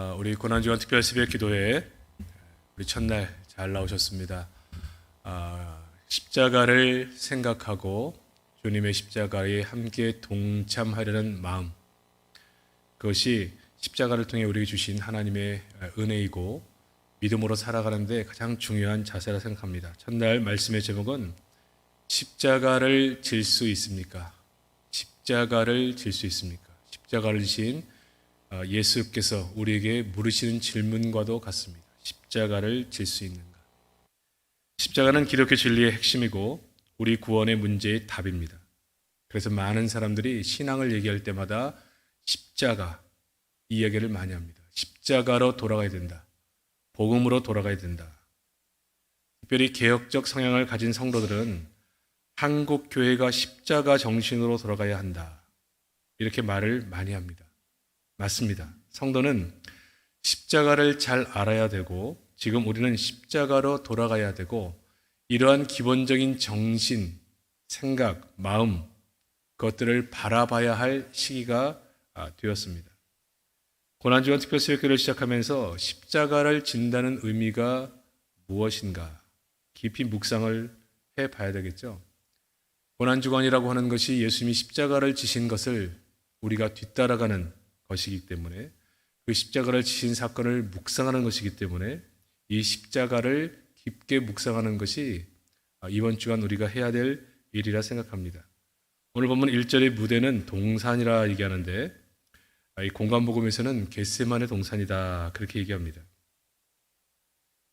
어, 우리 고난주간 특별 새벽 기도회 우리 첫날 잘 나오셨습니다. 아, 십자가를 생각하고 주님의 십자가에 함께 동참하려는 마음 그것이 십자가를 통해 우리에게 주신 하나님의 은혜이고 믿음으로 살아가는데 가장 중요한 자세라 생각합니다. 첫날 말씀의 제목은 십자가를 질 수 있습니까? 십자가를 질 수 있습니까? 십자가를 지신 어, 예수께서 우리에게 물으시는 질문과도 같습니다. 십자가를 질 수 있는가? 십자가는 기독교 진리의 핵심이고 우리 구원의 문제의 답입니다. 그래서 많은 사람들이 신앙을 얘기할 때마다 십자가 이 얘기를 많이 합니다. 십자가로 돌아가야 된다. 복음으로 돌아가야 된다. 특별히 개혁적 성향을 가진 성도들은 한국 교회가 십자가 정신으로 돌아가야 한다. 이렇게 말을 많이 합니다. 맞습니다. 성도는 십자가를 잘 알아야 되고 지금 우리는 십자가로 돌아가야 되고 이러한 기본적인 정신, 생각, 마음 그것들을 바라봐야 할 시기가 아, 되었습니다. 고난주간 특별수요교를 시작하면서 십자가를 진다는 의미가 무엇인가 깊이 묵상을 해 봐야 되겠죠. 고난주간이라고 하는 것이 예수님이 십자가를 지신 것을 우리가 뒤따라가는 것이기 때문에 그 십자가를 지신 사건을 묵상하는 것이기 때문에 이 십자가를 깊게 묵상하는 것이 이번 주간 우리가 해야 될 일이라 생각합니다. 오늘 보면 1절의 무대는 동산이라 얘기하는데 이 공간복음에서는 겟세만의 동산이다 그렇게 얘기합니다.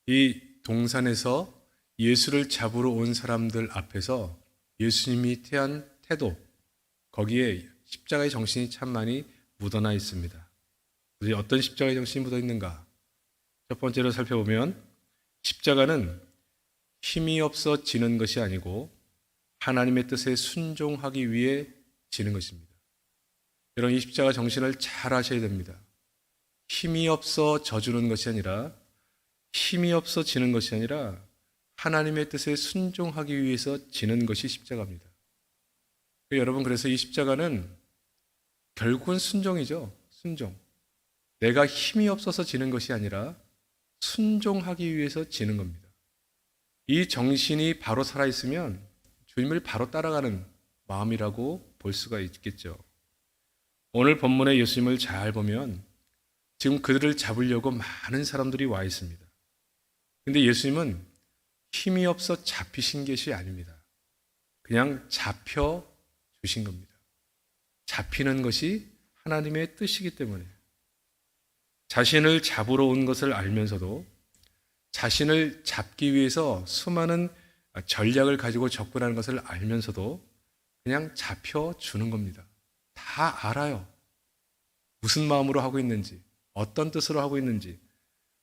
이 동산에서 예수를 잡으러 온 사람들 앞에서 예수님이 태한 태도 거기에 십자가의 정신이 참 많이 묻어나 있습니다. 어떤 십자가의 정신이 묻어 있는가? 첫 번째로 살펴보면 십자가는 힘이 없어 지는 것이 아니고 하나님의 뜻에 순종하기 위해 지는 것입니다. 여러분 이 십자가 정신을 잘 아셔야 됩니다. 힘이 없어 져주는 것이 아니라 힘이 없어 지는 것이 아니라 하나님의 뜻에 순종하기 위해서 지는 것이 십자가입니다. 여러분 그래서 이 십자가는 결국은 순종이죠. 순종. 내가 힘이 없어서 지는 것이 아니라 순종하기 위해서 지는 겁니다. 이 정신이 바로 살아있으면 주님을 바로 따라가는 마음이라고 볼 수가 있겠죠. 오늘 본문의 예수님을 잘 보면 지금 그들을 잡으려고 많은 사람들이 와 있습니다. 근데 예수님은 힘이 없어 잡히신 것이 아닙니다. 그냥 잡혀 주신 겁니다. 잡히는 것이 하나님의 뜻이기 때문에 자신을 잡으러 온 것을 알면서도 자신을 잡기 위해서 수많은 전략을 가지고 접근하는 것을 알면서도 그냥 잡혀 주는 겁니다. 다 알아요. 무슨 마음으로 하고 있는지, 어떤 뜻으로 하고 있는지,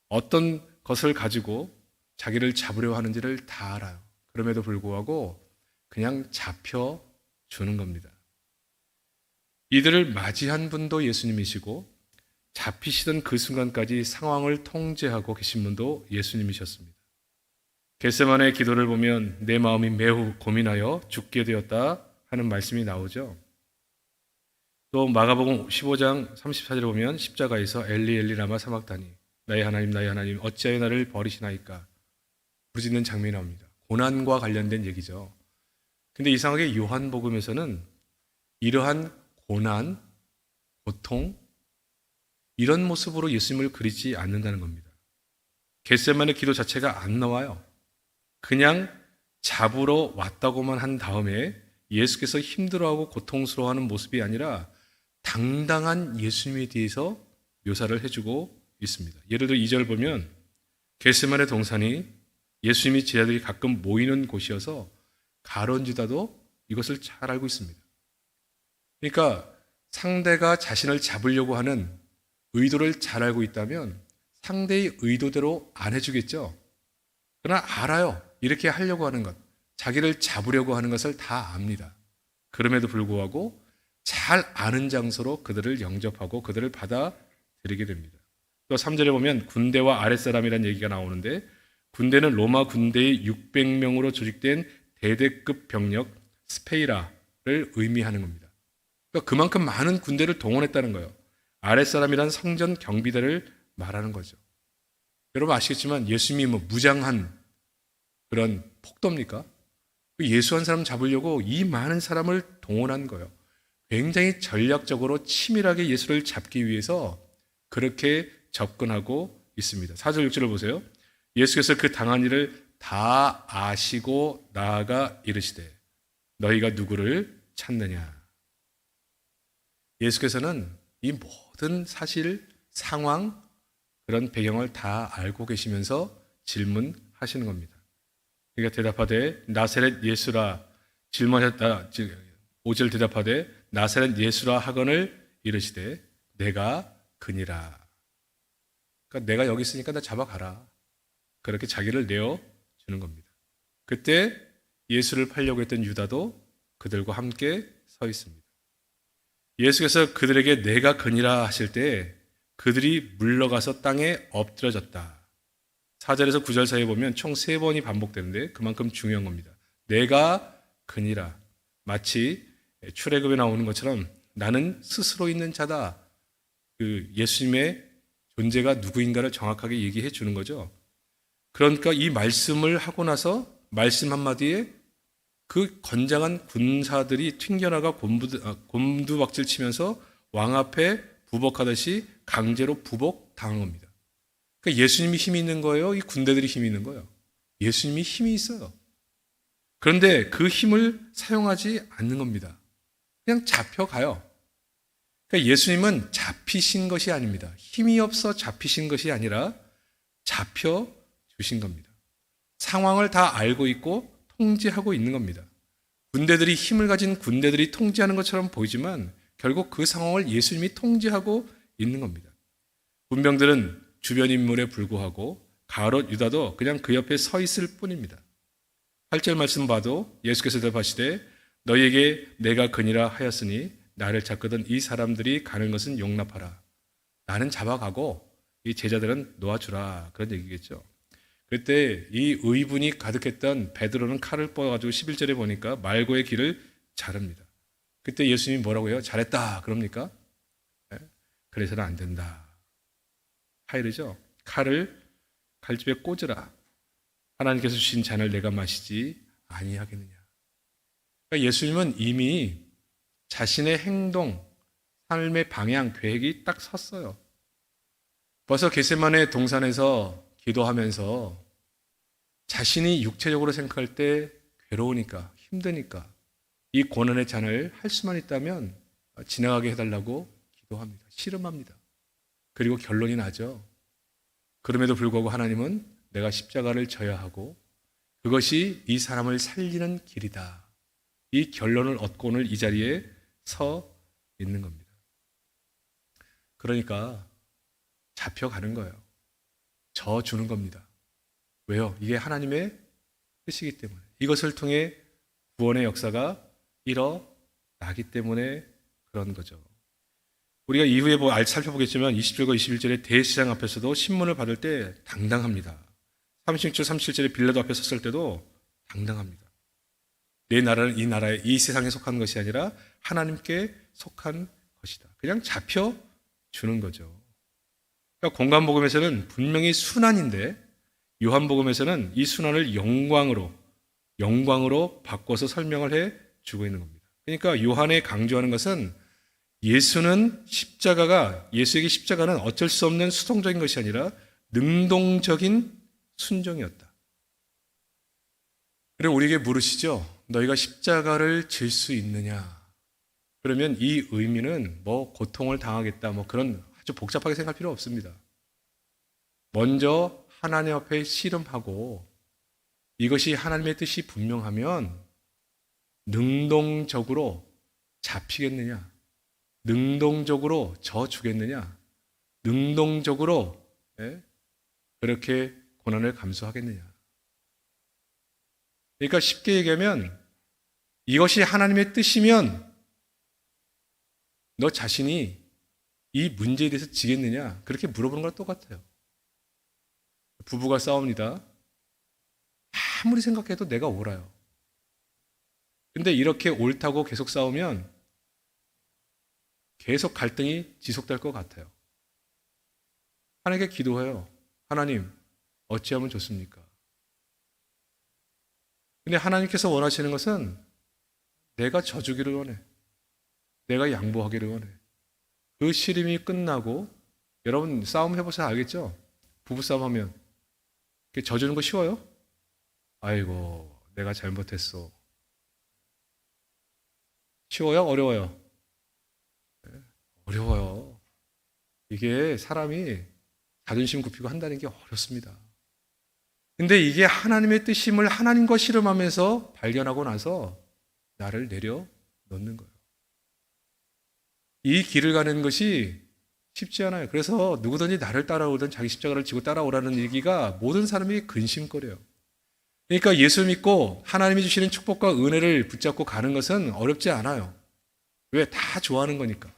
어떤 것을 가지고 자기를 잡으려 하는지를 다 알아요. 그럼에도 불구하고 그냥 잡혀 주는 겁니다. 이들을 맞이한 분도 예수님이시고 잡히시던 그 순간까지 상황을 통제하고 계신 분도 예수님이셨습니다. 겟세만의 기도를 보면 내 마음이 매우 고민하여 죽게 되었다 하는 말씀이 나오죠. 또 마가복음 15장 34절에 보면 십자가에서 엘리 엘리 라마 사막다니 나의 하나님 나의 하나님 어찌하여 나를 버리시나이까 부르짖는 장면이 나옵니다. 고난과 관련된 얘기죠. 근데 이상하게 요한복음에서는 이러한 고난, 고통, 이런 모습으로 예수님을 그리지 않는다는 겁니다. 겟세만의 기도 자체가 안 나와요. 그냥 잡으러 왔다고만 한 다음에 예수께서 힘들어하고 고통스러워하는 모습이 아니라 당당한 예수님에 대해서 묘사를 해주고 있습니다. 예를 들어 2절 보면 겟세만의 동산이 예수님이 제자들이 가끔 모이는 곳이어서 가론지다도 이것을 잘 알고 있습니다. 그러니까 상대가 자신을 잡으려고 하는 의도를 잘 알고 있다면 상대의 의도대로 안 해주겠죠. 그러나 알아요. 이렇게 하려고 하는 것, 자기를 잡으려고 하는 것을 다 압니다. 그럼에도 불구하고 잘 아는 장소로 그들을 영접하고 그들을 받아들이게 됩니다. 또 3절에 보면 군대와 아랫사람이라는 얘기가 나오는데 군대는 로마 군대의 600명으로 조직된 대대급 병력 스페이라를 의미하는 겁니다. 그러니까 그만큼 많은 군대를 동원했다는 거예요. 아랫사람이란 성전 경비대를 말하는 거죠. 여러분 아시겠지만 예수님이 뭐 무장한 그런 폭도입니까? 그 예수 한 사람 잡으려고 이 많은 사람을 동원한 거예요. 굉장히 전략적으로 치밀하게 예수를 잡기 위해서 그렇게 접근하고 있습니다. 4절 6절을 보세요. 예수께서 그 당한 일을 다 아시고 나아가 이르시되 너희가 누구를 찾느냐. 예수께서는 이 모든 사실, 상황, 그런 배경을 다 알고 계시면서 질문하시는 겁니다. 그러니까 대답하되 나사렛 예수라 질문하셨다. 5절 대답하되 나사렛 예수라 하거늘 이르시되 내가 그니라. 그러니까 내가 여기 있으니까 나 잡아가라. 그렇게 자기를 내어 주는 겁니다. 그때 예수를 팔려고 했던 유다도 그들과 함께 서 있습니다. 예수께서 그들에게 내가 그니라 하실 때 그들이 물러가서 땅에 엎드려졌다. 4절에서 9절 사이에 보면 총세 번이 반복되는데 그만큼 중요한 겁니다. 내가 그니라. 마치 출애굽에 나오는 것처럼 나는 스스로 있는 자다. 그 예수님의 존재가 누구인가를 정확하게 얘기해 주는 거죠. 그러니까 이 말씀을 하고 나서 말씀 한마디에 그 건장한 군사들이 튕겨나가 곤두, 아, 곤두 박질 치면서 왕 앞에 부복하듯이 강제로 부복 당한 겁니다. 그러니까 예수님이 힘이 있는 거예요? 이 군대들이 힘이 있는 거예요? 예수님이 힘이 있어요. 그런데 그 힘을 사용하지 않는 겁니다. 그냥 잡혀가요. 그러니까 예수님은 잡히신 것이 아닙니다. 힘이 없어 잡히신 것이 아니라 잡혀 주신 겁니다. 상황을 다 알고 있고 통제하고 있는 겁니다. 군대들이 힘을 가진 군대들이 통제하는 것처럼 보이지만 결국 그 상황을 예수님이 통제하고 있는 겁니다. 군병들은 주변 인물에 불구하고 가롯 유다도 그냥 그 옆에 서 있을 뿐입니다. 8절 말씀 봐도 예수께서 대답하시되 너희에게 내가 그니라 하였으니 나를 찾거든 이 사람들이 가는 것은 용납하라. 나는 잡아가고 이 제자들은 놓아주라. 그런 얘기겠죠. 그때 이 의분이 가득했던 베드로는 칼을 뻗어가지고 11절에 보니까 말고의 길을 자릅니다. 그때 예수님이 뭐라고 해요? 잘했다. 그럽니까? 네? 그래서는 안 된다. 하이르죠? 칼을 칼집에 꽂으라. 하나님께서 주신 잔을 내가 마시지 아니하겠느냐. 그러니까 예수님은 이미 자신의 행동, 삶의 방향, 계획이 딱 섰어요. 벌써 겟세만의 동산에서 기도하면서 자신이 육체적으로 생각할 때 괴로우니까 힘드니까 이 고난의 잔을 할 수만 있다면 지나가게 해달라고 기도합니다. 씨름합니다. 그리고 결론이 나죠. 그럼에도 불구하고 하나님은 내가 십자가를 져야 하고 그것이 이 사람을 살리는 길이다. 이 결론을 얻고 오늘 이 자리에 서 있는 겁니다. 그러니까 잡혀가는 거예요. 져 주는 겁니다. 왜요? 이게 하나님의 뜻이기 때문에. 이것을 통해 구원의 역사가 일어나기 때문에 그런 거죠. 우리가 이후에 뭐 살펴보겠지만 20절과 21절에 대시장 앞에서도 신문을 받을 때 당당합니다. 36절, 37절에 빌라도 앞에 섰을 때도 당당합니다. 내 나라는 이 나라에 이 세상에 속한 것이 아니라 하나님께 속한 것이다. 그냥 잡혀 주는 거죠. 그러니까 공간복음에서는 분명히 순환인데 요한복음에서는 이 순환을 영광으로 영광으로 바꿔서 설명을 해 주고 있는 겁니다. 그러니까 요한에 강조하는 것은 예수는 십자가가 예수에게 십자가는 어쩔 수 없는 수동적인 것이 아니라 능동적인 순종이었다. 그리고 우리에게 물으시죠. 너희가 십자가를 질 수 있느냐? 그러면 이 의미는 뭐 고통을 당하겠다 뭐 그런 아주 복잡하게 생각할 필요 없습니다. 먼저 하나님 앞에 씨름하고 이것이 하나님의 뜻이 분명하면 능동적으로 잡히겠느냐? 능동적으로 져 주겠느냐? 능동적으로 예? 그렇게 고난을 감수하겠느냐? 그러니까 쉽게 얘기하면 이것이 하나님의 뜻이면 너 자신이 이 문제에 대해서 지겠느냐? 그렇게 물어보는 거랑 똑같아요. 부부가 싸웁니다. 아무리 생각해도 내가 옳아요. 근데 이렇게 옳다고 계속 싸우면 계속 갈등이 지속될 것 같아요. 하나님께 기도해요. 하나님, 어찌하면 좋습니까? 근데 하나님께서 원하시는 것은 내가 져주기를 원해. 내가 양보하기를 원해. 그 시름이 끝나고 여러분 싸움 해보셔서 알겠죠? 부부싸움 하면 져주는 거 쉬워요? 아이고 내가 잘못했어. 쉬워요? 어려워요? 네, 어려워요. 이게 사람이 자존심 굽히고 한다는 게 어렵습니다. 근데 이게 하나님의 뜻임을 하나님과 실험하면서 발견하고 나서 나를 내려 놓는 거예요. 이 길을 가는 것이 쉽지 않아요. 그래서 누구든지 나를 따라오든 자기 십자가를 지고 따라오라는 얘기가 모든 사람이 근심거려요. 그러니까 예수 믿고 하나님이 주시는 축복과 은혜를 붙잡고 가는 것은 어렵지 않아요. 왜? 다 좋아하는 거니까.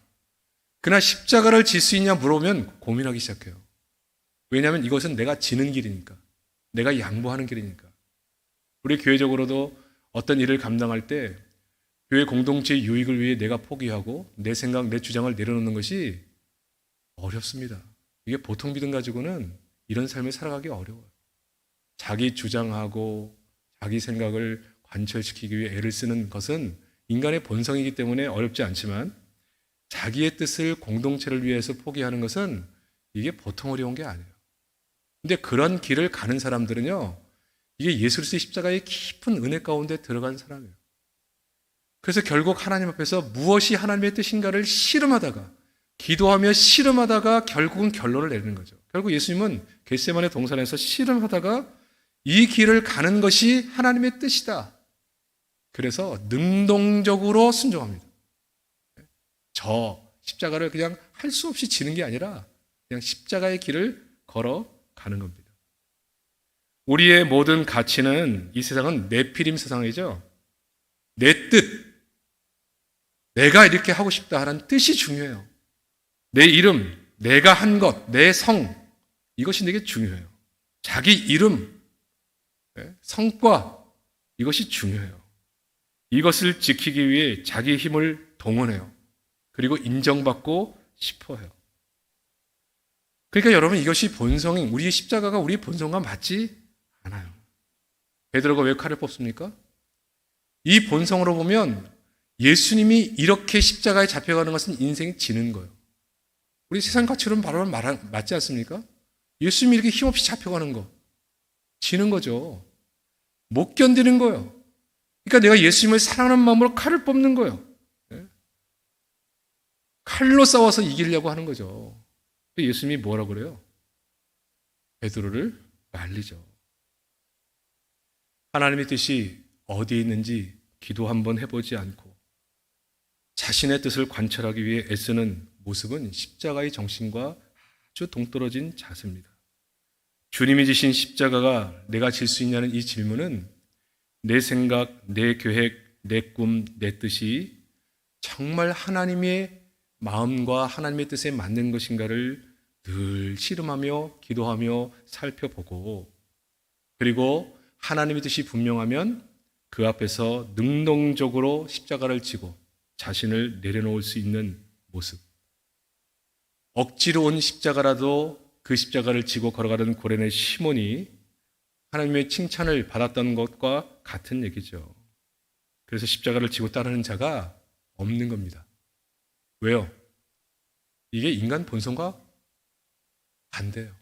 그러나 십자가를 질 수 있냐 물어보면 고민하기 시작해요. 왜냐하면 이것은 내가 지는 길이니까. 내가 양보하는 길이니까. 우리 교회적으로도 어떤 일을 감당할 때 교회 공동체 유익을 위해 내가 포기하고 내 생각, 내 주장을 내려놓는 것이 어렵습니다. 이게 보통 믿음 가지고는 이런 삶을 살아가기 어려워요. 자기 주장하고 자기 생각을 관철시키기 위해 애를 쓰는 것은 인간의 본성이기 때문에 어렵지 않지만 자기의 뜻을 공동체를 위해서 포기하는 것은 이게 보통 어려운 게 아니에요. 근데 그런 길을 가는 사람들은요, 이게 예수 그리스도의 십자가의 깊은 은혜 가운데 들어간 사람이에요. 그래서 결국 하나님 앞에서 무엇이 하나님의 뜻인가를 씨름하다가 기도하며 씨름하다가 결국은 결론을 내리는 거죠. 결국 예수님은 겟세만의 동산에서 씨름하다가 이 길을 가는 것이 하나님의 뜻이다. 그래서 능동적으로 순종합니다. 저 십자가를 그냥 할 수 없이 지는 게 아니라 그냥 십자가의 길을 걸어 가는 겁니다. 우리의 모든 가치는 이 세상은 내피림 세상이죠. 내 뜻, 내가 이렇게 하고 싶다 하는 뜻이 중요해요. 내 이름, 내가 한 것, 내 성, 이것이 내게 중요해요. 자기 이름, 예, 성과, 이것이 중요해요. 이것을 지키기 위해 자기 힘을 동원해요. 그리고 인정받고 싶어 해요. 그러니까 여러분 이것이 본성인 우리의 십자가가 우리의 본성과 맞지 않아요. 베드로가 왜 칼을 뽑습니까? 이 본성으로 보면 예수님이 이렇게 십자가에 잡혀가는 것은 인생이 지는 거예요. 우리 세상 가치로는 바로 말, 맞지 않습니까? 예수님이 이렇게 힘없이 잡혀가는 거. 지는 거죠. 못 견디는 거예요. 그러니까 내가 예수님을 사랑하는 마음으로 칼을 뽑는 거예요. 예? 칼로 싸워서 이기려고 하는 거죠. 예수님이 뭐라 그래요? 베드로를 말리죠. 하나님의 뜻이 어디에 있는지 기도 한번 해보지 않고 자신의 뜻을 관찰하기 위해 애쓰는 모습은 십자가의 정신과 아주 동떨어진 자세입니다. 주님이 지신 십자가가 내가 질 수 있냐는 이 질문은 내 생각, 내 계획, 내 꿈, 내 뜻이 정말 하나님의 마음과 하나님의 뜻에 맞는 것인가를 늘 씨름하며 기도하며 살펴보고 그리고 하나님의 뜻이 분명하면 그 앞에서 능동적으로 십자가를 지고 자신을 내려놓을 수 있는 모습. 억지로 온 십자가라도 그 십자가를 지고 걸어가는 고랜의 시몬이 하나님의 칭찬을 받았던 것과 같은 얘기죠. 그래서 십자가를 지고 따르는 자가 없는 겁니다. 왜요? 이게 인간 본성과 반대예요.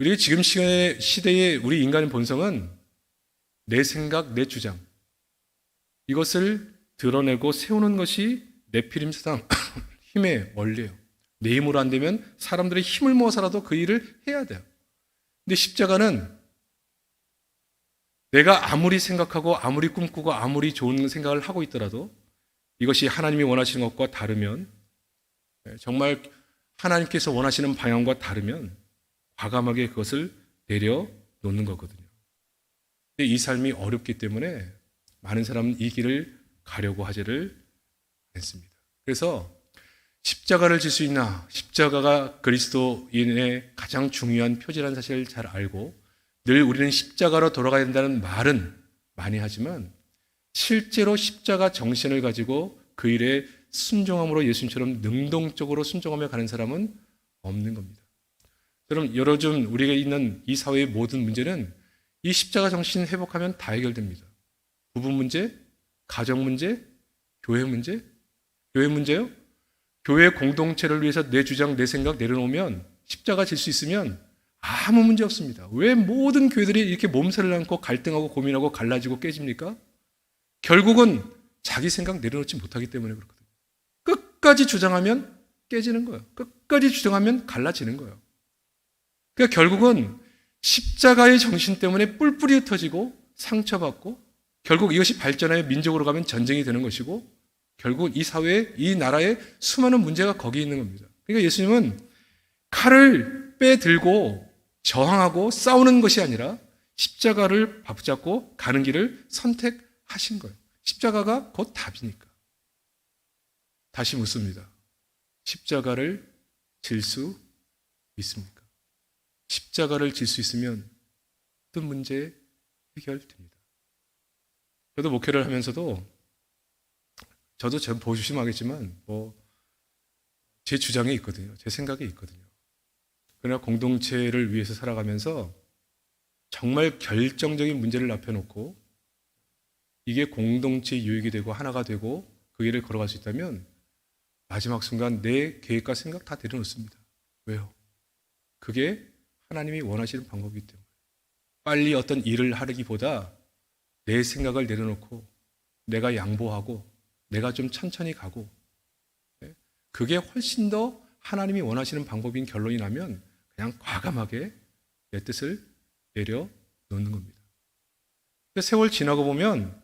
우리 지금 시대의, 우리 인간의 본성은 내 생각, 내 주장 이것을 드러내고 세우는 것이 내피림 세상 힘의 원리예요. 내 힘으로 안 되면 사람들의 힘을 모아서라도 그 일을 해야 돼요. 근데 십자가는 내가 아무리 생각하고 아무리 꿈꾸고 아무리 좋은 생각을 하고 있더라도 이것이 하나님이 원하시는 것과 다르면 예, 정말 하나님께서 원하시는 방향과 다르면 과감하게 그것을 내려놓는 거거든요. 근데 이 삶이 어렵기 때문에 많은 사람은 이 길을 가려고 하지를 않습니다. 그래서 십자가를 질 수 있나? 십자가가 그리스도인의 가장 중요한 표지라는 사실을 잘 알고 늘 우리는 십자가로 돌아가야 된다는 말은 많이 하지만 실제로 십자가 정신을 가지고 그 일에 순종함으로 예수님처럼 능동적으로 순종하며 가는 사람은 없는 겁니다. 여러분, 요즘 우리가 있는 이 사회의 모든 문제는 이 십자가 정신 회복하면 다 해결됩니다. 부부 문제, 가정 문제, 교회 문제, 교회 문제요? 교회 공동체를 위해서 내 주장, 내 생각 내려놓으면 십자가 질 수 있으면 아무 문제 없습니다. 왜 모든 교회들이 이렇게 몸살을 안고 갈등하고 고민하고 갈라지고 깨집니까? 결국은 자기 생각 내려놓지 못하기 때문에 그렇거든요. 끝까지 주장하면 깨지는 거예요. 끝까지 주장하면 갈라지는 거예요. 그러니까 결국은 십자가의 정신 때문에 뿔뿔이 흩어지고 상처받고 결국 이것이 발전하여 민족으로 가면 전쟁이 되는 것이고 결국 이 사회에 이 나라에 수많은 문제가 거기 있는 겁니다. 그러니까 예수님은 칼을 빼들고 저항하고 싸우는 것이 아니라 십자가를 붙잡고 가는 길을 선택하신 거예요. 십자가가 곧 답이니까. 다시 묻습니다. 십자가를 질 수 있습니까? 십자가를 질 수 있으면 어떤 문제 해결됩니다. 저도 목회를 하면서도 저도 전 보시면 알겠지만 뭐 제 주장이 있거든요. 제 생각이 있거든요. 그러나 공동체를 위해서 살아가면서 정말 결정적인 문제를 앞에 놓고 이게 공동체 유익이 되고 하나가 되고 그 길을 걸어갈 수 있다면 마지막 순간 내 계획과 생각 다 내려놓습니다. 왜요? 그게 하나님이 원하시는 방법이기 때문에 빨리 어떤 일을 하기보다 내 생각을 내려놓고 내가 양보하고 내가 좀 천천히 가고 네? 그게 훨씬 더 하나님이 원하시는 방법인 결론이 나면 그냥 과감하게 내 뜻을 내려 놓는 겁니다. 세월 지나고 보면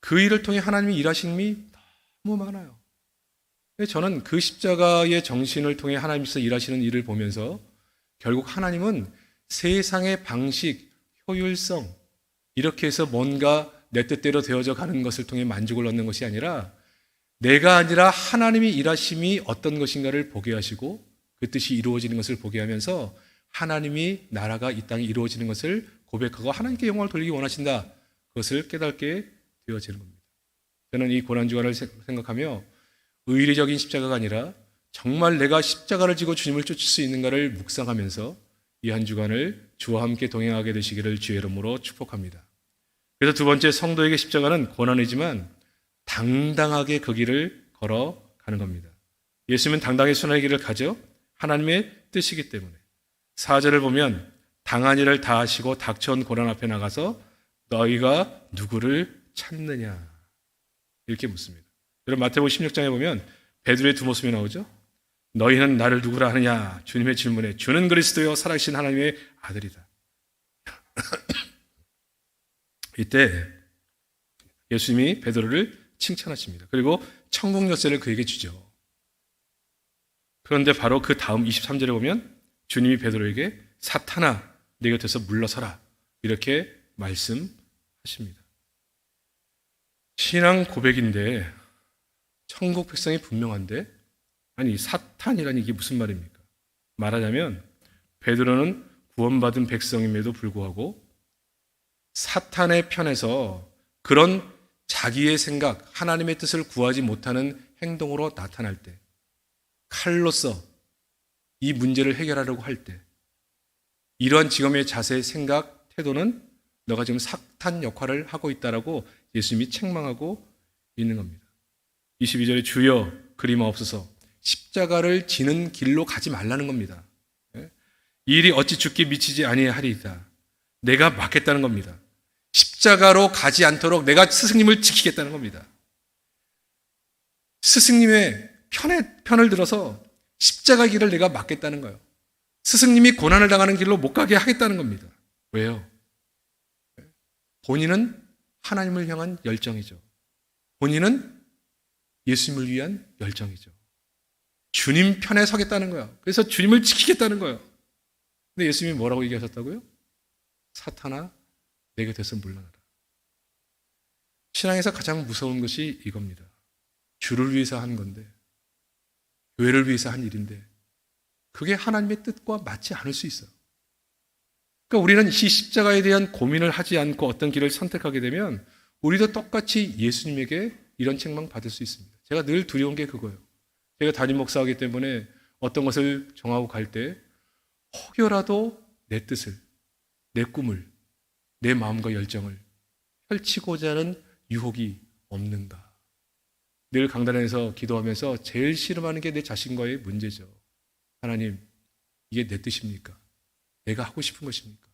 그 일을 통해 하나님이 일하신 일이 너무 많아요. 저는 그 십자가의 정신을 통해 하나님께서 일하시는 일을 보면서 결국 하나님은 세상의 방식, 효율성, 이렇게 해서 뭔가 내 뜻대로 되어져 가는 것을 통해 만족을 얻는 것이 아니라 내가 아니라 하나님이 일하심이 어떤 것인가를 보게 하시고 그 뜻이 이루어지는 것을 보게 하면서 하나님이 나라가 이 땅에 이루어지는 것을 고백하고 하나님께 영광을 돌리기 원하신다. 그것을 깨닫게 되어지는 겁니다. 저는 이 고난주간을 생각하며 의리적인 십자가가 아니라 정말 내가 십자가를 지고 주님을 쫓을 수 있는가를 묵상하면서 이 한 주간을 주와 함께 동행하게 되시기를 주의 이름으로 축복합니다. 그래서 두 번째 성도에게 십자가는 고난이지만 당당하게 그 길을 걸어가는 겁니다. 예수님은 당당히 순환의 길을 가죠. 하나님의 뜻이기 때문에. 사절을 보면 당한 일을 다 하시고 닥쳐온 고난 앞에 나가서 너희가 누구를 찾느냐 이렇게 묻습니다. 여러분 마태복음 16장에 보면 베드로의 두 모습이 나오죠. 너희는 나를 누구라 하느냐 주님의 질문에 주는 그리스도요 살아계신 하나님의 아들이다. 이때 예수님이 베드로를 칭찬하십니다. 그리고 천국 열쇠를 그에게 주죠. 그런데 바로 그 다음 23절에 보면 주님이 베드로에게 사탄아 내 곁에서 물러서라 이렇게 말씀하십니다. 신앙 고백인데 천국 백성이 분명한데 아니 사탄이라니 이게 무슨 말입니까? 말하자면 베드로는 구원받은 백성임에도 불구하고 사탄의 편에서 그런 자기의 생각, 하나님의 뜻을 구하지 못하는 행동으로 나타날 때, 칼로서 이 문제를 해결하려고 할 때, 이러한 지금의 자세, 생각, 태도는 너가 지금 사탄 역할을 하고 있다라고 예수님이 책망하고 있는 겁니다. 22절에 주여 그림 없어서 십자가를 지는 길로 가지 말라는 겁니다. 예? 이 일이 어찌 죽기 미치지 아니하리이다. 내가 막겠다는 겁니다. 십자가로 가지 않도록 내가 스승님을 지키겠다는 겁니다. 스승님의 편에, 편을 들어서 십자가 길을 내가 막겠다는 거예요. 스승님이 고난을 당하는 길로 못 가게 하겠다는 겁니다. 왜요? 본인은 하나님을 향한 열정이죠. 본인은 예수님을 위한 열정이죠. 주님 편에 서겠다는 거예요. 그래서 주님을 지키겠다는 거예요. 근데 예수님이 뭐라고 얘기하셨다고요? 사탄아, 내 곁에서 물러나라. 신앙에서 가장 무서운 것이 이겁니다. 주를 위해서 한 건데, 교회를 위해서 한 일인데, 그게 하나님의 뜻과 맞지 않을 수 있어요. 그러니까 우리는 이 십자가에 대한 고민을 하지 않고 어떤 길을 선택하게 되면 우리도 똑같이 예수님에게 이런 책망 받을 수 있습니다. 제가 늘 두려운 게 그거예요. 제가 담임 목사하기 때문에 어떤 것을 정하고 갈 때 혹여라도 내 뜻을, 내 꿈을, 내 마음과 열정을 펼치고자 하는 유혹이 없는가? 늘 강단에서 기도하면서 제일 싫어하는 게 내 자신과의 문제죠. 하나님, 이게 내 뜻입니까? 내가 하고 싶은 것입니까?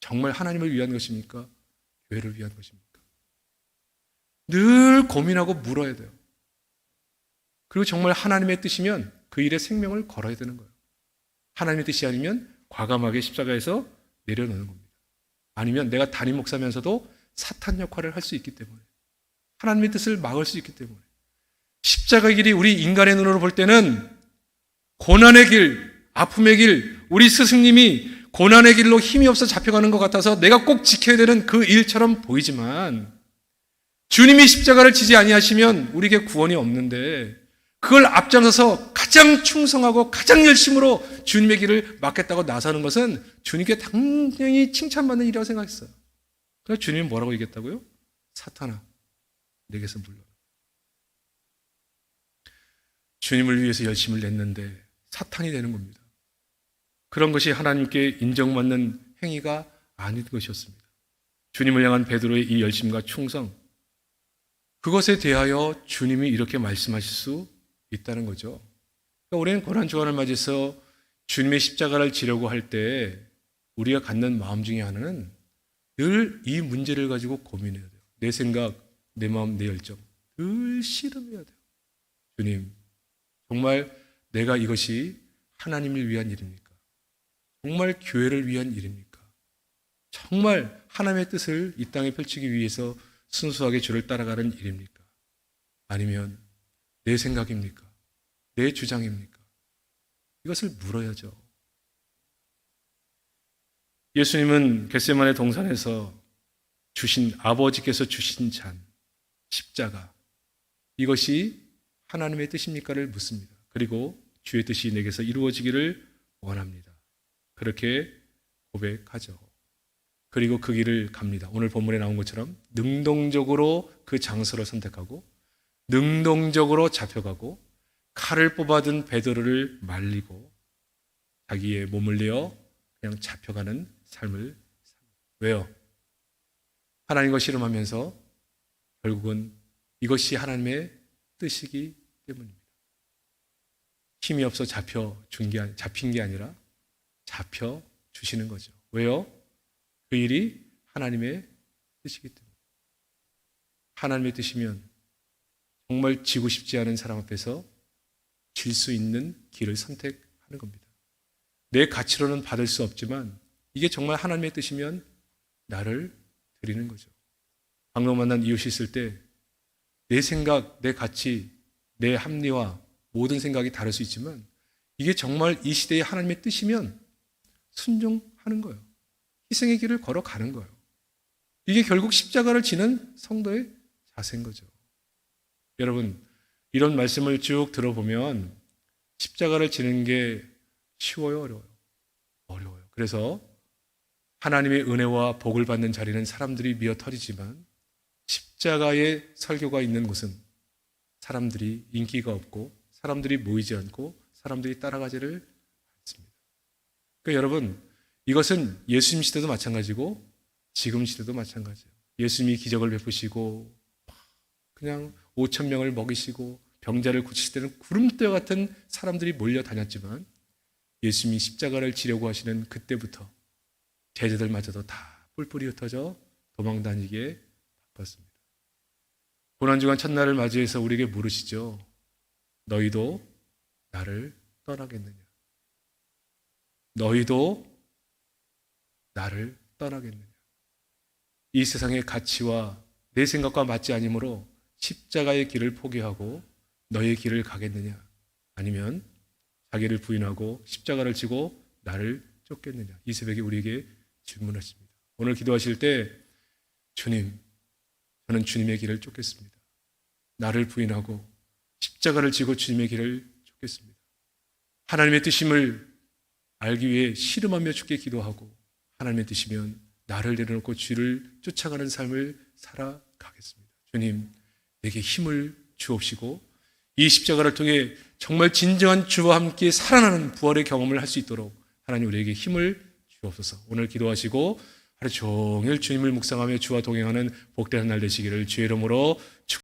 정말 하나님을 위한 것입니까? 교회를 위한 것입니까? 늘 고민하고 물어야 돼요. 그리고 정말 하나님의 뜻이면 그 일에 생명을 걸어야 되는 거예요. 하나님의 뜻이 아니면 과감하게 십자가에서 내려놓는 겁니다. 아니면 내가 담임 목사면서도 사탄 역할을 할 수 있기 때문에 하나님의 뜻을 막을 수 있기 때문에. 십자가 길이 우리 인간의 눈으로 볼 때는 고난의 길, 아픔의 길, 우리 스승님이 고난의 길로 힘이 없어 잡혀가는 것 같아서 내가 꼭 지켜야 되는 그 일처럼 보이지만 주님이 십자가를 지지 아니하시면 우리에게 구원이 없는데 그걸 앞장서서 가장 충성하고 가장 열심으로 주님의 길을 막겠다고 나서는 것은 주님께 당연히 칭찬받는 일이라고 생각했어요. 그래서 주님이 뭐라고 얘기했다고요? 사탄아, 내게서 물러라. 주님을 위해서 열심을 냈는데 사탄이 되는 겁니다. 그런 것이 하나님께 인정받는 행위가 아닌 것이었습니다. 주님을 향한 베드로의 이 열심과 충성, 그것에 대하여 주님이 이렇게 말씀하실 수 있다는 거죠. 그러니까 우리는 고난 주간을 맞이해서 주님의 십자가를 지려고 할 때 우리가 갖는 마음 중에 하나는 늘 이 문제를 가지고 고민해야 돼요. 내 생각, 내 마음, 내 열정 늘 씨름해야 돼요. 주님, 정말 내가 이것이 하나님을 위한 일입니까? 정말 교회를 위한 일입니까? 정말 하나님의 뜻을 이 땅에 펼치기 위해서 순수하게 주를 따라가는 일입니까? 아니면 내 생각입니까? 내 주장입니까? 이것을 물어야죠. 예수님은 겟세만의 동산에서 주신 아버지께서 주신 잔 십자가 이것이 하나님의 뜻입니까를 묻습니다. 그리고 주의 뜻이 내게서 이루어지기를 원합니다. 그렇게 고백하죠. 그리고 그 길을 갑니다. 오늘 본문에 나온 것처럼 능동적으로 그 장소를 선택하고 능동적으로 잡혀가고 칼을 뽑아든 베드로를 말리고 자기의 몸을 내어 그냥 잡혀가는 삶을 왜요? 하나님과 씨름하면서 결국은 이것이 하나님의 뜻이기 때문입니다. 힘이 없어 잡혀 준 게, 잡힌 게 아니라 잡혀 주시는 거죠. 왜요? 그 일이 하나님의 뜻이기 때문에. 하나님의 뜻이면 정말 지고 싶지 않은 사람 앞에서 질 수 있는 길을 선택하는 겁니다. 내 가치로는 받을 수 없지만 이게 정말 하나님의 뜻이면 나를 드리는 거죠. 방금 만난 이웃이 있을 때 내 생각, 내 가치, 내 합리화, 모든 생각이 다를 수 있지만 이게 정말 이 시대의 하나님의 뜻이면 순종하는 거예요. 희생의 길을 걸어가는 거예요. 이게 결국 십자가를 지는 성도의 자세인 거죠. 여러분, 이런 말씀을 쭉 들어보면 십자가를 지는 게 쉬워요, 어려워요? 어려워요. 그래서 하나님의 은혜와 복을 받는 자리는 사람들이 미어 터지지만 십자가의 설교가 있는 곳은 사람들이 인기가 없고 사람들이 모이지 않고 사람들이 따라가지를 않습니다. 그러니까 여러분 이것은 예수님 시대도 마찬가지고 지금 시대도 마찬가지예요. 예수님이 기적을 베푸시고 그냥 5천 명을 먹이시고 병자를 고치실 때는 구름대와 같은 사람들이 몰려 다녔지만 예수님이 십자가를 지려고 하시는 그때부터 제자들마저도 다 뿔뿔이 흩어져 도망 다니게 바빴습니다. 고난주간 첫날을 맞이해서 우리에게 물으시죠. 너희도 나를 떠나겠느냐? 너희도 나를 떠나겠느냐? 이 세상의 가치와 내 생각과 맞지 아니므로 십자가의 길을 포기하고 너의 길을 가겠느냐? 아니면 자기를 부인하고 십자가를 지고 나를 쫓겠느냐? 이 새벽에 우리에게 질문하십니다. 오늘 기도하실 때 주님, 저는 주님의 길을 쫓겠습니다. 나를 부인하고 십자가를 지고 주님의 길을 쫓겠습니다. 하나님의 뜻임을 알기 위해 씨름하며 죽게 기도하고 하나님의 뜻이면 나를 내려놓고 주를 쫓아가는 삶을 살아가겠습니다. 주님, 내게 힘을 주옵시고 이 십자가를 통해 정말 진정한 주와 함께 살아나는 부활의 경험을 할 수 있도록 하나님 우리에게 힘을 주옵소서. 오늘 기도하시고 하루 종일 주님을 묵상하며 주와 동행하는 복된 날 되시기를 주의 이름으로 축